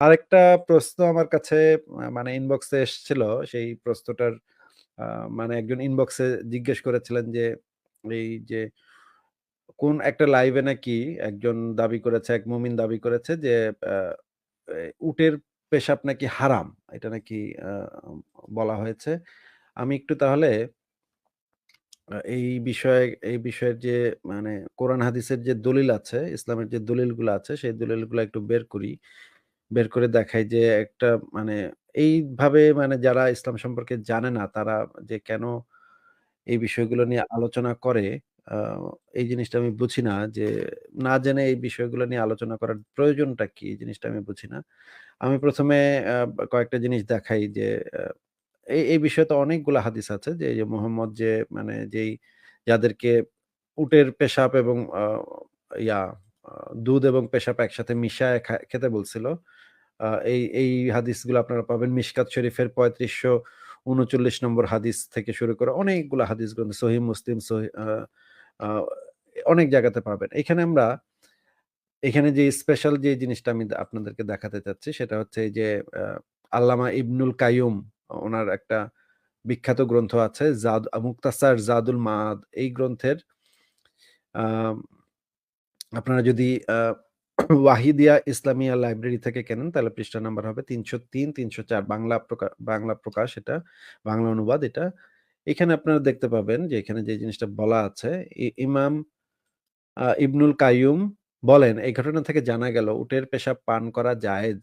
আরেকটা প্রশ্ন আমার কাছে মানে ইনবক্সে এসছিল। সেই প্রশ্নটার মানে একজন ইনবক্সে জিজ্ঞেস করেছিলেন যে, এই যে কোন একটা লাইভে নাকি একজন দাবি করেছে, এক মুমিন দাবি করেছে যে উটের পেশাব নাকি হারাম। এটা নাকি বলা হয়েছে। আমি একটু তাহলে এই বিষয়ে এই বিষয়ের যে মানে কোরআন হাদিসের যে দলিল আছে, ইসলামের যে দলিলগুলো আছে, সেই দলিলগুলো একটু বের করি। বের করে দেখাই যে একটা মানে এইভাবে মানে যারা ইসলাম সম্পর্কে জানে না, তারা যে কেন এই বিষয়গুলো নিয়ে আলোচনা করে, এই জিনিসটা আমি বুঝি না যে না জেনে এই বিষয়গুলো নিয়ে আলোচনা করার প্রয়োজনটা কি? এই জিনিসটা আমি বুঝি না। আমি ১ম এ আ কয়েকটা জিনিস দেখাই যে এই, এই বিষয়ে তো অনেকগুলা হাদিস আছে যে, যে মোহাম্মদ যে মানে যেই যাদেরকে উটের পেশাব এবং ইয়া দুধ এবং পেশাব একসাথে মিশায় খেতে বলছিল। এই, এই হাদিসগুলো আপনারা পাবেন মিশকাত শরীফের ৩৫৩৯ নম্বর হাদিস থেকে শুরু করে অনেকগুলো হাদিস গ্রন্থ সহিহ মুসলিম সহি অনেক জায়গাতে পাবেন। এখানে আমরা এখানে যে স্পেশাল যে জিনিসটা আমি আপনাদেরকে দেখাতে চাচ্ছি সেটা হচ্ছে যে আল্লামা ইবনুল কায়ুম ওনার একটা বিখ্যাত গ্রন্থ আছে জাদ মুক্তাসার জাদুল মাদ এই গ্রন্থের আপনারা যদি ওয়াহিদিয়া ইসলামিয়া লাইব্রেরি থেকে কেনেন তাহলে পৃষ্ঠা নাম্বার হবে ৩০৩, ৩০৪ বাংলা প্রকা বাংলা প্রকাশ এটা, বাংলা অনুবাদ এটা। এখানে আপনারা দেখতে পাবেন যে এখানে যে জিনিসটা বলা আছে ইমাম ইবনুল কাইয়ুম বলেন, "এই ঘটনা থেকে জানা গেল উটের পেশাব পান করা জায়েজ।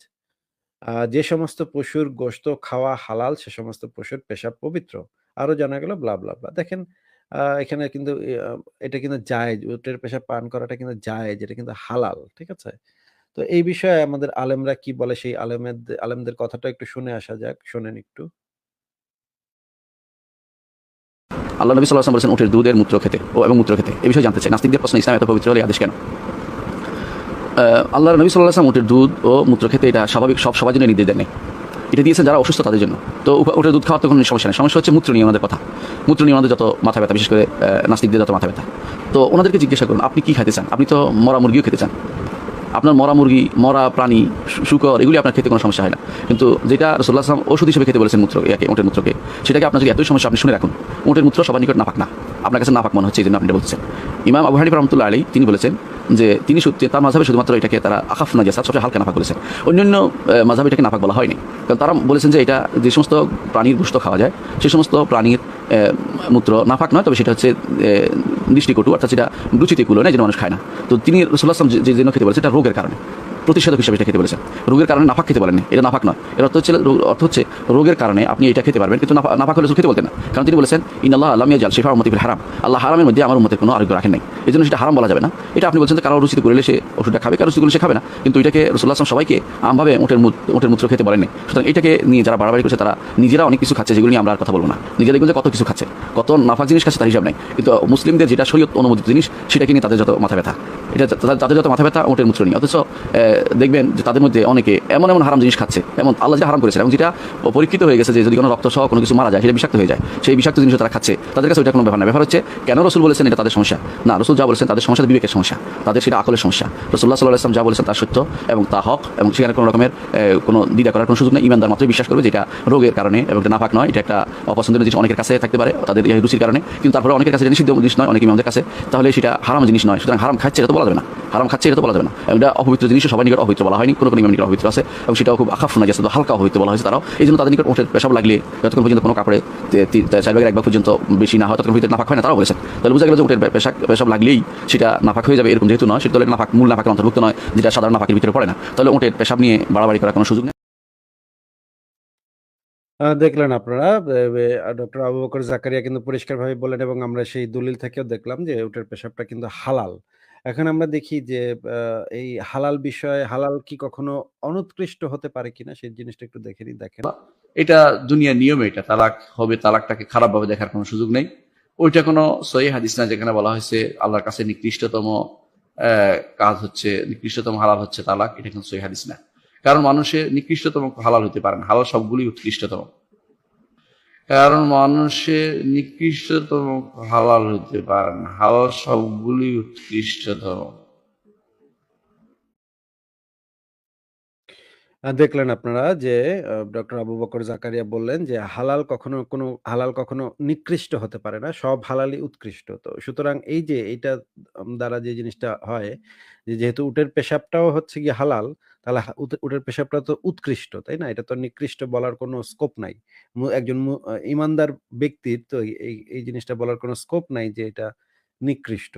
যে সমস্ত পশুর গোশত খাওয়া হালাল সে সমস্ত পশুর পেশাব পবিত্র।" আরও জানা গেল ব্লা, ব্লা, ব্লা। দেখেন এখানে কিন্তু এটা কিন্তু জায়েজ। উটের পেশাব পান করাটা কিন্তু জায়েজ। এটা কিন্তু হালাল। ঠিক আছে? তো এই বিষয়ে আমাদের আলেমরা কি বলে সেই আলেমেদ, আলেমদের কথাটা একটু শুনে আসা যাক। শোনেন একটু। আল্লাহ নবী সাল্লাল্লাহু আলাইহি বলেছেন দুধের মূত্র খেতে ও এবং মূত্র খেতে। এই বিষয়ে জানতে চাই। নাস্তিকদের প্রশ্ন ইসলাম এত পবিত্র হলে আদেশ কেন? আ, আল্লাহর নবী ওয়াসাল্লাম উটের দুধ ও মূত্র খেতে এটা স্বাভাবিক, সব সবার জন্য নির্দেশ নাই। এটা দিয়েছেন যারা অসুস্থ তাদের জন্য। তো উটের দুধ খাওয়ার তো কোনো সমস্যা নেই। সমস্যা হচ্ছে মূত্র নিয়ে ওনাদের কথা। মূত্র নিয়ে ওনাদের যত মাথা ব্যথা বিশেষ করে নাস্তিকদের যত মাথা ব্যথা। তো ওনাদেরকে জিজ্ঞাসা করুন, আপনি কী খাইতে চান? আপনি তো মরা মুরগিও খেতে চান। আপনার মরা মুরগি, মরা প্রাণী, শুকর এগুলি আপনার খেতে কোনো সমস্যা হয় না। কিন্তু যেটা আলাইহি ওয়াসাল্লাম ওষুধ হিসেবে খেতে বলেছেন মূত্র ইয়াকে উটের মূত্রকে, সেটাকে আপনার যদি এতই সমস্যা আপনি শুনে রাখুন। উটের মূত্র সবার নিকট নাপাক না। আপনার কাছে নাপাক মনে হচ্ছে এইজন্য আপনি বলছেন। ইমাম আবু হানিফা রাহমাতুল্লাহি আলাইহি তিনি বলেছেন যে তিনি সত্যি তার মাযহাবে শুধুমাত্র এটাকে তারা আকাফ না নাজাসাত সবচেয়ে হালকা নাফাক বলেছেন। অন্যান্য মাযহাবে এটাকে নাপাক বলা হয়নি। কারণ তারা বলেছেন যে এটা যে সমস্ত প্রাণীর গুষ্ট খাওয়া যায়, সে সমস্ত প্রাণীর মূত্র নাফাক নয় তবে সেটা হচ্ছে দৃষ্টিকটু অর্থাৎ সেটা রুচিতে কুলো নয় যেন মানুষ খায় না। তো তিনি রসুল্লাহ যে জন্য খেতে বলেছে সেটা রোগের কারণে। প্রতিষেধক হিসেবে এটা খেতে বলেছেন। রোগের কারণে নাফাক খেতে বলেননি। এটা নাফাক নয়। এর অর্থ হচ্ছে অর্থ হচ্ছে রোগের কারণে আপনি এটা খেতে পারবেন কিন্তু নাপাক হলে খেতে বলতেন না। কারণ তিনি বলেছেন, "ইন্নাল্লাহা আল্লাহ ইয়াজআল শিফা উম্মতি ফিল হারাম।" আল্লাহ হারামের মধ্যে আমার উম্মতের কোনো আরোগ্য রাখেন নাই। এই জন্য সেটা হারাম বলা যাবে না। এটা আপনি বলছেন কারও রুচিতে করলে সে ওষুধটা খাবে, কারও রুচিতে করলে সে খাবে না। কিন্তু এটাকে আলাইহি ওয়াসাল্লাম সবাইকে আমভাবে উটের মুত মূত্র খেতে বলেননি। সুতরাং এটাকে নিয়ে যারা বাড়াবাড়ি করছে তারা নিজেরা অনেক কিছু খাচ্ছে যেগুলো নিয়ে আমরা আর কথা বলব না। নিজেরা দেখবেন যে কত কিছু খাচ্ছে। কত নাপাক জিনিস খাচ্ছে তার হিসাব নাই। কিন্তু মুসলিমদের যেটা শরীয়ত অনুমোদিত জিনিস সেটাকে নিয়ে তাদের যত মাথা ব্যথা। এটা তাদের যত মাথা ব্যথা উটের মূত্র নিয়ে। অথচ দেখবেন যে তাদের মধ্যে অনেকে এমন, এমন হারাম জিনিস খাচ্ছে। এমন আল্লাহ যেটা হারাম করেছে এবং যেটা পরীক্ষিত হয়ে গেছে যে যদি কোনো রক্ত সহ কোনো কিছু মারা যায় সেটা বিষাক্ত হয়ে যায়। সেই বিষাক্ত জিনিস তারা খাচ্ছে। তাদের কাছে ওইটা কোনো ব্যাপার না। ব্যাপার হচ্ছে কেন রসুল বলেছেন এটা তাদের সমস্যা? না রাসূল যা বলেছেন তাদের সমস্যা বিবেকের সমস্যা। তাদের সেটা আকলের সমস্যা। রাসূলুল্লাহ সাল্লাল্লাহু আলাইহি ওয়াসাল্লাম যা বলেছেন তার সত্য এবং তা হক এবং সেখানে কোনো রকমের কোনো দ্বিধা করার কোনো সুযোগ নেই। ঈমানদার মাত্রই বিশ্বাস করবে যেটা রোগের কারণে এবং এটা নাপাক নয়। এটা একটা অপছন্দের জিনিস অনেকের কাছে থাকতে পারে তাদের রুচির কারণে। কিন্তু তারপরে অনেকের কাছে জিনিস নয়, অনেক ইমামদের কাছে। তাহলে সেটা হারাম জিনিস নয়। সুতরাং হারাম খাচ্ছে এটা বলা যাবে না। হারাম খাচ্ছে, এটা তো বলা যাবে না। এটা অপবিত্র জিনিস, সবার নিকট অপবিত্র বলা হয়নি। কোনো কোনো ইমামের নিকট অপবিত্র আছে, এবং সেটাও খুব আখাফ নাজাসাত হালকা অপবিত্র বলা হয়েছে তারাও। এইজন্য তাদের নিকট উটের পেশাব লাগলে যতক্ষণ পর্যন্ত কোনো কাপড়ে চার ভাগের এক ভাগ পর্যন্ত বেশি না হয়, ততক্ষণ ভিতরে নাপাক হয় না, তারাও বলেছেন। তাহলে বোঝা গেল যে উটের পেশাব পেশাব লাগলেই সেটা নাপাক হয়ে যাবে, এরকম যেহেতু নয় সেটা তাহলে নাপাক মূল নাপাকের অন্তর্ভুক্ত নয়, যেটা সাধারণ নাপাকের ভিতরে পড়ে না। তাহলে উটের পেশাব নিয়ে বাড়াবাড়ি করার কোনো সুযোগ নেই। দেখলেন আপনারা ডক্টর আবু বকর জাকারিয়া কিন্তু পরিষ্কারভাবে বললেন এবং আমরা সেই দলিল থেকেও দেখলাম যে উটের পেশাবটা কিন্তু হালাল। এখন আমরা দেখি যে, আ, এই হালাল বিষয়ে হালাল কি কখনো অনুৎকৃষ্ট হতে পারে কিনা, সেই জিনিসটা একটু দেখে নিই, দেখেন। এটা দুনিয়ার নিয়ম এটা। তালাক হবে, তালাকটাকে খারাপভাবে দেখার কোনো সুযোগ নেই। ওইটা কোনো সহিহ হাদিস না, যেখানে বলা হয়েছে আল্লাহর কাছে নিকৃষ্টতম অ্যা কাজ হচ্ছে, নিকৃষ্টতম হালাল হচ্ছে তালাক, এটা কিন্তু সহিহ হাদিস না। কারণ মানুষের নিকৃষ্টতম হালাল হতে পারে না। হালাল সবগুলি উৎকৃষ্টতম। কারণ মানুষের নিকৃষ্টতম হালাল হতে পারে না। হালাল সবগুলি উৎকৃষ্টতম। দেখলেন আপনারা যে ডক্টর আবু বকর জাকারিয়া বললেন যে হালাল কখনো কোনো হালাল কখনো নিকৃষ্ট হতে পারে না। সব হালালই উৎকৃষ্ট। তো সুতরাং এই যে এইটা দ্বারা যে জিনিসটা হয় যে যেহেতু উটের পেশাবটাও হচ্ছে গিয়ে হালাল, তাহলে উট উটের পেশাবটা তো উৎকৃষ্ট, তাই না? এটা তো নিকৃষ্ট বলার কোনো স্কোপ নাই। একজন মু ঈমানদার ব্যক্তির তো এই এই জিনিসটা বলার কোনো স্কোপ নাই যে এটা নিকৃষ্ট।